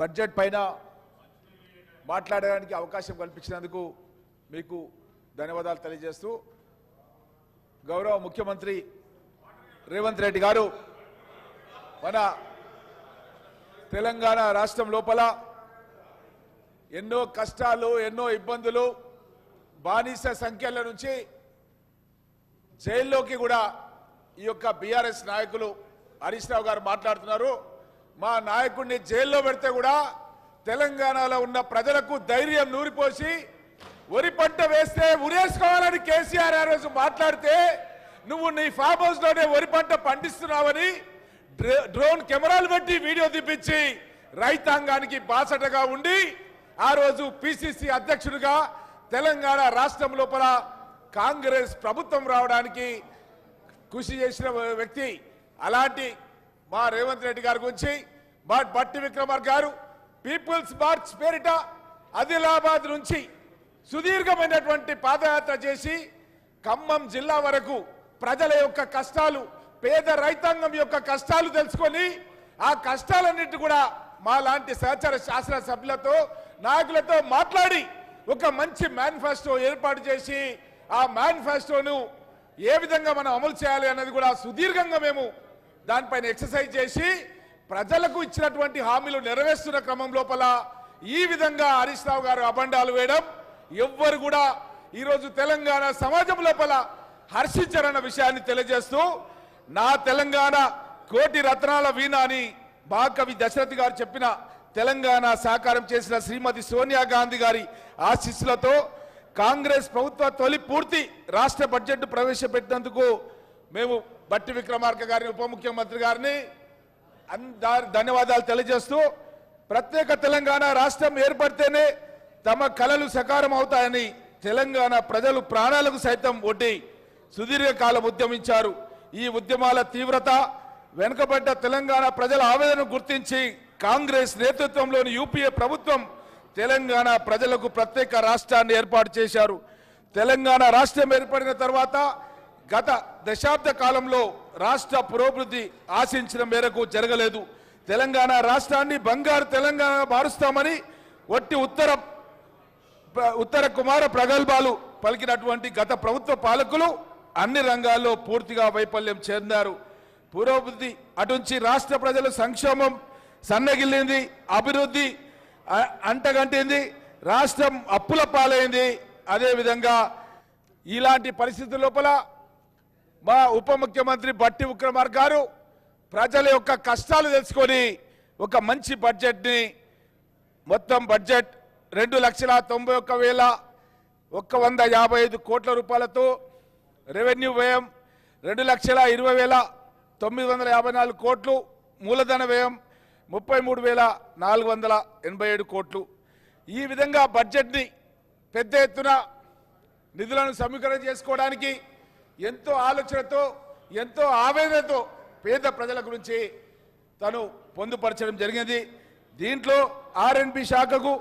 Budget పైన మాట్లాడడానికి అవకాశం కల్పించినందుకు మీకు ధన్యవాదాలు తెలియజేస్తూ గౌరవ ముఖ్యమంత్రి రేవంత్ రెడ్డి గారు మన తెలంగాణ రాష్ట్రం లోపల ఎన్నో కష్టాలు ఎన్నో ఇబ్బందులు బానిస సంఖ్యల నుంచి జైల్లోకి కూడా ఈ యొక్క బీఆర్ఎస్ నాయకులు హరీష్ రావు గారు మాట్లాడుతున్నారు. మా నాయకుడిని జైల్లో పెడితే కూడా తెలంగాణలో ఉన్న ప్రజలకు ధైర్యం నూరిపోసి వరి పంట వేస్తే ఉరేసుకోవాలని కేసీఆర్ ఆ రోజు మాట్లాడితే నువ్వు నీ ఫామ్ హౌస్లోనే వరి పంట పండిస్తున్నావని డ్రోన్ కెమెరాలు పెట్టి వీడియో తీపించి రైతాంగానికి బాసటగా ఉండి ఆ రోజు పిసిసి అధ్యక్షుడిగా తెలంగాణ రాష్ట్రం లోపల కాంగ్రెస్ ప్రభుత్వం రావడానికి కృషి చేసిన వ్యక్తి. అలాంటి మా రేవంత్ రెడ్డి గారి గురించి మా బట్టి విక్రమార్ గారు పీపుల్స్ మార్చ్ పేరిట ఆదిలాబాద్ నుంచి సుదీర్ఘమైనటువంటి పాదయాత్ర చేసి ఖమ్మం జిల్లా వరకు ప్రజల యొక్క కష్టాలు పేద రైతాంగం యొక్క కష్టాలు తెలుసుకొని ఆ కష్టాలన్నిటి కూడా మా లాంటి సహచర శాసనసభ్యులతో నాయకులతో మాట్లాడి ఒక మంచి మేనిఫెస్టో ఏర్పాటు చేసి ఆ మేనిఫెస్టోను ఏ విధంగా మనం అమలు చేయాలి అన్నది కూడా సుదీర్ఘంగా మేము దానిపైన ఎక్సర్సైజ్ చేసి ప్రజలకు ఇచ్చినటువంటి హామీలు నెరవేరుస్తున్న క్రమం లోపల ఈ విధంగా హరీష్ రావు గారు అబండాలు వేయడం ఎవ్వరు కూడా ఈరోజు తెలంగాణ సమాజం లోపల హర్షించారన్న విషయాన్ని తెలియజేస్తూ నా తెలంగాణ కోటి రత్నాల వీణ అని మహాకవి దశరథి గారు చెప్పిన తెలంగాణ సాకారం చేసిన శ్రీమతి సోనియా గాంధీ గారి ఆశీస్సులతో కాంగ్రెస్ ప్రభుత్వ తొలి పూర్తి రాష్ట్ర బడ్జెట్ ప్రవేశపెట్టినందుకు మేము బట్టి విక్రమార్క గారిని ఉప ముఖ్యమంత్రి గారిని ధన్యవాదాలు తెలియజేస్తూ ప్రత్యేక తెలంగాణ రాష్ట్రం ఏర్పడితేనే తమ కళలు సకారం అవుతాయని తెలంగాణ ప్రజలు ప్రాణాలకు సైతం ఒడ్డి సుదీర్ఘకాలం ఉద్యమించారు. ఈ ఉద్యమాల తీవ్రత వెనుకబడ్డ తెలంగాణ ప్రజల ఆవేదన గుర్తించి కాంగ్రెస్ నేతృత్వంలోని యూపీఏ ప్రభుత్వం తెలంగాణ ప్రజలకు ప్రత్యేక రాష్ట్రాన్ని ఏర్పాటు చేశారు. తెలంగాణ రాష్ట్రం ఏర్పడిన తర్వాత గత దశాబ్ద కాలంలో రాష్ట్ర పురోభివృద్ధి ఆశించిన మేరకు జరగలేదు. తెలంగాణ రాష్ట్రాన్ని బంగారు తెలంగాణ మారుస్తామని ఒట్టి ఉత్తర ఉత్తర కుమార ప్రగల్భాలు పలికినటువంటి గత ప్రభుత్వ పాలకులు అన్ని రంగాల్లో పూర్తిగా వైఫల్యం చెందారు. పురోభివృద్ధి అటుంచి రాష్ట్ర ప్రజల సంక్షేమం సన్నగిల్లింది అభివృద్ధి అంటగంటింది రాష్ట్రం అప్పుల పాలైంది. అదేవిధంగా ఇలాంటి పరిస్థితుల లోపల మా ఉప ముఖ్యమంత్రి బట్టి విక్రమార్ గారు ప్రజల యొక్క కష్టాలు తెలుసుకొని ఒక మంచి బడ్జెట్ని మొత్తం బడ్జెట్ రెండు లక్షల తొంభై ఒక్క వేల ఒక్క వంద యాభై ఐదు కోట్ల రూపాయలతో రెవెన్యూ వ్యయం రెండు లక్షల ఇరవై వేల తొమ్మిది వందల యాభై నాలుగు కోట్లు మూలధన వ్యయం ముప్పై మూడు వేల నాలుగు వందల ఎనభై ఏడు కోట్లు. ఈ విధంగా బడ్జెట్ని పెద్ద ఎత్తున నిధులను సమీకరణ చేసుకోవడానికి ఎంతో ఆలోచనతో ఎంతో ఆవేదనతో పేద ప్రజల గురించి తను పొందుపరచడం జరిగింది. దీంట్లో ఆర్ఎన్బి శాఖకు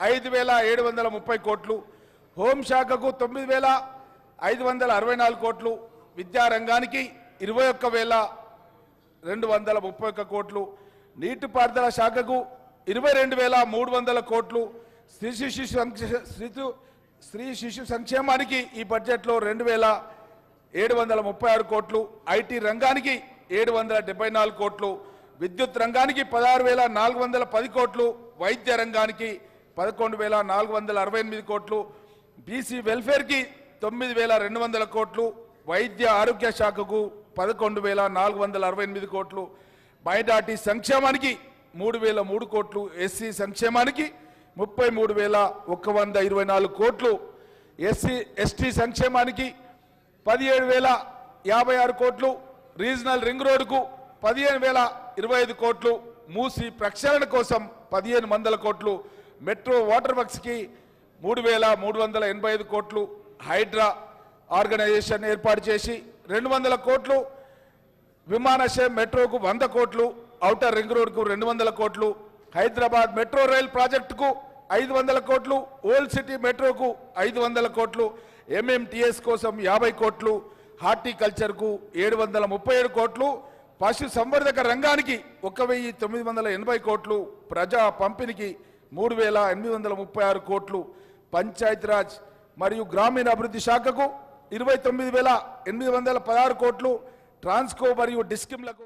ఐదు వేల ఏడు వందల ముప్పై కోట్లు హోంశాఖకు తొమ్మిది వేల ఐదు వందల అరవై నాలుగు కోట్లు విద్యారంగానికి ఇరవై ఒక్క వేల రెండు వందల ముప్పై ఒక్క కోట్లు నీటిపారుదల శాఖకు ఇరవై రెండు వేల మూడు వందల కోట్లు శ్రీ శిశు సంక్ష శిశు స్త్రీ శిశు సంక్షేమానికి ఈ బడ్జెట్లో రెండు వేల ఏడు వందల ముప్పై ఆరు కోట్లు ఐటీ రంగానికి ఏడు వందల డెబ్బై నాలుగు కోట్లు విద్యుత్ రంగానికి పదహారు వేల నాలుగు వందల పది కోట్లు వైద్య రంగానికి పదకొండు వేల నాలుగు వందల అరవై ఎనిమిది కోట్లు బీసీ వెల్ఫేర్కి తొమ్మిది వేల రెండు వందల కోట్లు వైద్య ఆరోగ్య శాఖకు పదకొండు వేల నాలుగు వందల అరవై ఎనిమిది కోట్లు మైనార్టీ సంక్షేమానికి మూడు వేల మూడు కోట్లు ఎస్సీ సంక్షేమానికి ముప్పై మూడు వేల ఒక వంద ఇరవై నాలుగు కోట్లు. ఎస్సీ ఎస్టీ సంక్షేమానికి పదిహేడు వేల యాభై ఆరు కోట్లు. రీజనల్ రింగ్ రోడ్డుకు పదిహేను వేల ఇరవై ఐదు కోట్లు. మూసి ప్రక్షాళన కోసం పదిహేను వందల కోట్లు. మెట్రో వాటర్ వర్క్స్కి మూడు వేల మూడు వందల ఎనభై ఐదు కోట్లు. హైడ్రా ఆర్గనైజేషన్ ఏర్పాటు చేసి రెండు వందల కోట్లు. విమానాశ్రయం మెట్రోకు వంద కోట్లు. ఔటర్ రింగ్ రోడ్కు రెండు వందల కోట్లు. హైదరాబాద్ మెట్రో రైల్ ప్రాజెక్టుకు ఐదు వందల కోట్లు ఓల్డ్ సిటీ మెట్రోకు ఐదు వందల కోట్లు ఎంఎంటీఎస్ కోసం యాభై కోట్లు హార్టికల్చర్కు ఏడు వందల ముప్పై ఏడు కోట్లు పశు సంవర్ధక రంగానికి ఒక వెయ్యి తొమ్మిది వందల ఎనభై కోట్లు ప్రజా పంపిణీకి మూడు వేల ఎనిమిది వందల ముప్పై ఆరు కోట్లు పంచాయతీరాజ్ మరియు గ్రామీణ అభివృద్ధి శాఖకు ఇరవై తొమ్మిది వేల ఎనిమిది వందల పదహారు కోట్లు ట్రాన్స్కో మరియు డిస్కిమ్లకు